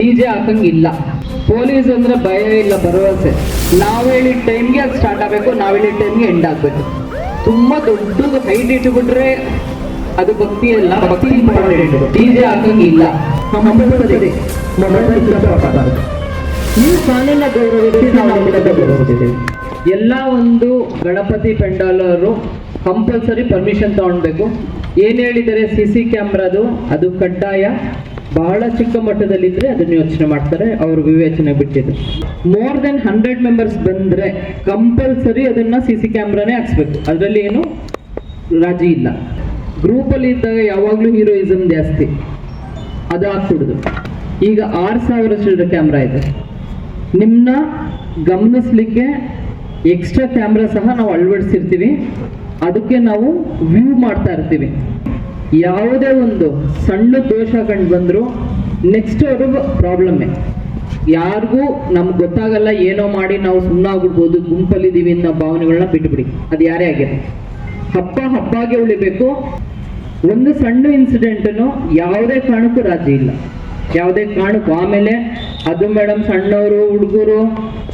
DJ ಹಾಕಂಗಿಲ್ಲ. Police ಅಂದ್ರೆ ಭಯ ಇಲ್ಲ ಭರವಸೆ. ನಾವ್ ಹೇಳಿದ ಟೈಮ್ಗೆ ಅದು ಸ್ಟಾರ್ಟ್ ಆಗಬೇಕು ನಾವ್ ಹೇಳಿದ ಟೈಮ್ಗೆ ಎಂಡ್ ಆಗಬೇಕು. ತುಂಬಾ ದೊಡ್ಡದು ಹೈಟ್ ಇಟ್ಬಿಟ್ರೆ ಅದು ಭಕ್ತಿ ಅಲ್ಲ ಭಕ್ತಿ ಇಂಪಾರ್ಟೆಂಟ್ ಡಿಜೆ ಹಾಕಂಗಿಲ್ಲ. ಈ ಸಾಲಿನ ಆಗಬಾರದು ನೀವು ಗೌರವಿಸಿ ಎಲ್ಲ ಒಂದು ಗಣಪತಿ ಪೆಂಡಾಲರು ಕಂಪಲ್ಸರಿ ಪರ್ಮಿಷನ್ ತಗೊಳ್ಬೇಕು. ಏನ್ ಹೇಳಿದರೆ ಸಿ ಸಿ ಕ್ಯಾಮ್ರಾದು, ಅದು ಕಡ್ಡಾಯ. ಬಹಳ ಚಿಕ್ಕ ಮಟ್ಟದಲ್ಲಿದ್ರೆ ಅದನ್ನು ಯೋಚನೆ ಮಾಡ್ತಾರೆ, ಅವ್ರ ವಿವೇಚನೆ ಬಿಟ್ಟಿದ್ದು ಮೋರ್ ದೆನ್ ಹಂಡ್ರೆಡ್ ಮೆಂಬರ್ಸ್ ಬಂದ್ರೆ ಕಂಪಲ್ಸರಿ ಅದನ್ನ ಸಿ ಸಿ ಕ್ಯಾಮ್ರಾನೇ ಹಾಕ್ಸ್ಬೇಕು. ಅದರಲ್ಲಿ ಏನು ರಾಜಿ ಇಲ್ಲ. ಗ್ರೂಪಲ್ಲಿ ಇದ್ದಾಗ ಯಾವಾಗಲೂ ಹೀರೋಯಿಸಮ್ ಜಾಸ್ತಿ. ಅದು ಹಾಕ್ಬಿಡುದು. ಈಗ ಆರು ಸಾವಿರ ಕ್ಯಾಮ್ರಾ ಇದೆ. ನಿಮ್ಮನ್ನ ಗಮನಿಸ್ಲಿಕ್ಕೆ ಎಕ್ಸ್ಟ್ರಾ ಕ್ಯಾಮ್ರಾ ಸಹ ನಾವು ಅಳವಡಿಸಿರ್ತೀವಿ. ಅದಕ್ಕೆ ನಾವು ವ್ಯೂ ಮಾಡ್ತಾ ಇರ್ತೀವಿ. ಯಾವುದೇ ಒಂದು ಸಣ್ಣ ದೋಷ ಕಂಡು ಬಂದರೂ ನೆಕ್ಸ್ಟ್ ಅವ್ರಿಗೂ ಪ್ರಾಬ್ಲಮ್ಮೇ ಯಾರಿಗೂ ನಮ್ಗೆ ಗೊತ್ತಾಗಲ್ಲ, ಏನೋ ಮಾಡಿ ನಾವು ಸುಮ್ಮನಾಗ್ಬಿಡ್ಬೋದು ಗುಂಪಲ್ಲಿದ್ದೀವಿ ಅನ್ನೋ ಭಾವನೆಗಳನ್ನ ಬಿಟ್ಬಿಡಿ. ಅದು ಯಾರೇ ಆಗಿದೆ ಹಬ್ಬ ಹಬ್ಬಾಗೆ ಉಳಿಬೇಕು. ಒಂದು ಸಣ್ಣ ಇನ್ಸಿಡೆಂಟನ್ನು ಯಾವುದೇ ಕಾರಣಕ್ಕೂ ರಾಜ್ಯ ಇಲ್ಲ. ಯಾವುದೇ ಕಾರಣಕ್ಕೂ ಆಮೇಲೆ ಅದು ಮೇಡಮ್ ಸಣ್ಣವರು, ಹುಡುಗರು,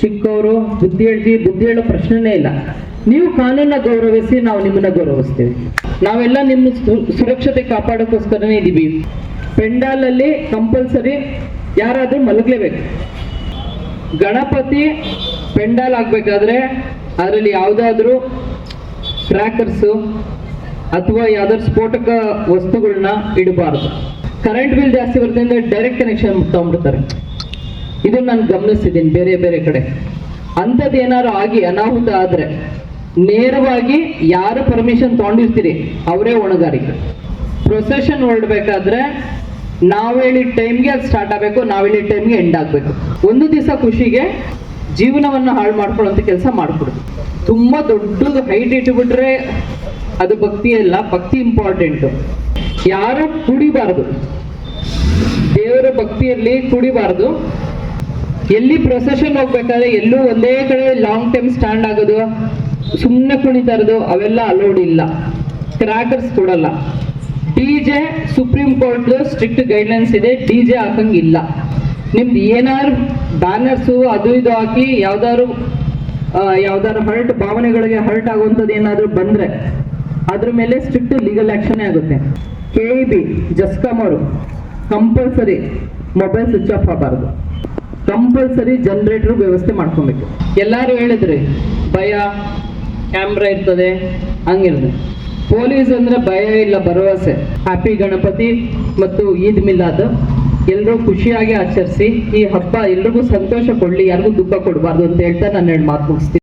ಚಿಕ್ಕವರು, ಬುದ್ಧಿ ಹೇಳ್ತೀವಿ ಬುದ್ಧಿ ಹೇಳೋ ಪ್ರಶ್ನೆನೇ ಇಲ್ಲ. ನೀವು ಕಾನೂನ ಗೌರವಿಸಿ ನಾವು ನಿಮ್ಮನ್ನ ಗೌರವಿಸ್ತೀವಿ. ನಾವೆಲ್ಲ ನಿಮ್ಮ ಸುರಕ್ಷತೆ ಕಾಪಾಡೋಕ್ಕೋಸ್ಕರನೇ ಇದ್ದೀವಿ ಪೆಂಡಾಲಲ್ಲಿ ಕಂಪಲ್ಸರಿ ಯಾರಾದರೂ ಮಲಗಲೇಬೇಕು. ಗಣಪತಿ ಪೆಂಡಾಲ್ ಆಗಬೇಕಾದ್ರೆ ಅದರಲ್ಲಿ ಯಾವುದಾದ್ರೂ ಕ್ರ್ಯಾಕರ್ಸು ಅಥವಾ ಯಾವ್ದಾದ್ರು ಸ್ಫೋಟಕ ವಸ್ತುಗಳನ್ನ ಇಡಬಾರ್ದು. ಕರೆಂಟ್ ಬಿಲ್ ಜಾಸ್ತಿ ಬರುತ್ತೆ ಅಂದ್ರೆ ಡೈರೆಕ್ಟ್ ಕನೆಕ್ಷನ್ ತಗೊಂಡ್ಬಿಡ್ತಾರೆ ಇದನ್ನ ನಾನು ಗಮನಿಸ್ತಿದ್ದೀನಿ ಬೇರೆ ಬೇರೆ ಕಡೆ. ಅಂಥದ್ದು ಏನಾದ್ರು ಆಗಿ ಅನಾಹುತ ಆದ್ರೆ ನೇರವಾಗಿ ಯಾರು ಪರ್ಮಿಷನ್ ತಗೊಂಡಿರ್ತೀರಿ? ಅವರೇ ಒಣಗಾರಿಕೆ ಪ್ರೊಸೆಷನ್ ಹೊರಡ್ಬೇಕಾದ್ರೆ ನಾವು ಹೇಳಿದ ಟೈಮ್ಗೆ ಅದು ಸ್ಟಾರ್ಟ್ ಆಗಬೇಕು, ನಾವು ಹೇಳಿದ ಟೈಮ್ಗೆ ಎಂಡ್ ಆಗಬೇಕು. ಒಂದು ದಿವಸ ಖುಷಿಗೆ ಜೀವನವನ್ನು ಹಾಳು ಮಾಡ್ಕೊಳ್ಳೋಂಥ ಕೆಲಸ ಮಾಡ್ಕೊಡುದು. ತುಂಬಾ ದೊಡ್ಡದು ಹೈಟ್ ಇಟ್ಬಿಟ್ರೆ ಅದು ಭಕ್ತಿ ಅಲ್ಲ, ಭಕ್ತಿ ಇಂಪಾರ್ಟೆಂಟು ಯಾರು ಕುಡಿಬಾರದು? ದೇವರ ಭಕ್ತಿಯಲ್ಲಿ ಕುಡಿಬಾರದು. ಎಲ್ಲಿ ಪ್ರೊಸೆಷನ್ ಹೋಗ್ಬೇಕಾದ್ರೆ ಎಲ್ಲೂ ಒಂದೇ ಕಡೆ ಲಾಂಗ್ ಟೈಮ್ ಸ್ಟ್ಯಾಂಡ್ ಆಗೋದು ಸುಮ್ಮನೆ ಕುಣಿತಾ ಇರೋದು, ಅವೆಲ್ಲ ಅಲೋಡ್ ಇಲ್ಲ. ಕ್ರ್ಯಾಕರ್ಸ್ ಕೊಡಲ್ಲ. D J Supreme Court strict guidelines ಇದೆ ಡಿ ಜೆ ಹಾಕಂಗಿಲ್ಲ. ನಿಮ್ದು ಏನಾದ್ರು ಬ್ಯಾನರ್ಸು ಅದು ಇದು ಹಾಕಿ ಯಾವ್ದಾದ್ರು ಯಾವ್ದಾದ್ರು ಹರ್ಟ್ ಭಾವನೆಗಳಿಗೆ ಹರ್ಟ್ ಆಗುವಂಥದ್ದು ಏನಾದರೂ ಬಂದ್ರೆ, ಅದ್ರ ಮೇಲೆ ಸ್ಟ್ರಿಕ್ಟ್ ಲೀಗಲ್ ಆಕ್ಷನ್ ಆಗುತ್ತೆ. ಇ ಬಿ ಅವರು ಕಂಪಲ್ಸರಿ ಮೊಬೈಲ್ ಸ್ವಿಚ್ ಆಫ್ ಆಗಬಾರ್ದು. ಕಂಪಲ್ಸರಿ ಜನರೇಟರ್ ವ್ಯವಸ್ಥೆ ಮಾಡ್ಕೊಬೇಕು. ಎಲ್ಲರೂ ಹೇಳಿದ್ರಿ, ಭಯ ಕ್ಯಾಮ್ರಾ ಇರ್ತದೆ ಹಂಗಿರ್ತದೆ ಪೊಲೀಸ್ ಅಂದ್ರೆ ಭಯ ಇಲ್ಲ, ಭರವಸೆ. ಹ್ಯಾಪಿ ಗಣಪತಿ ಮತ್ತು ಈದ್ ಮಿಲಾದ್. ಎಲ್ಲರೂ ಖುಷಿಯಾಗಿ ಆಚರಿಸಿ, ಈ ಹಬ್ಬ ಎಲ್ರಿಗೂ ಸಂತೋಷ ಕೊಡ್ಲಿ, ಯಾರಿಗೂ ದುಃಖ ಕೊಡಬಾರ್ದು ಅಂತ ಹೇಳ್ತಾ ನಾನು ಎರಡು ಮಾತು ಮುಗಿಸ್ತೀನಿ.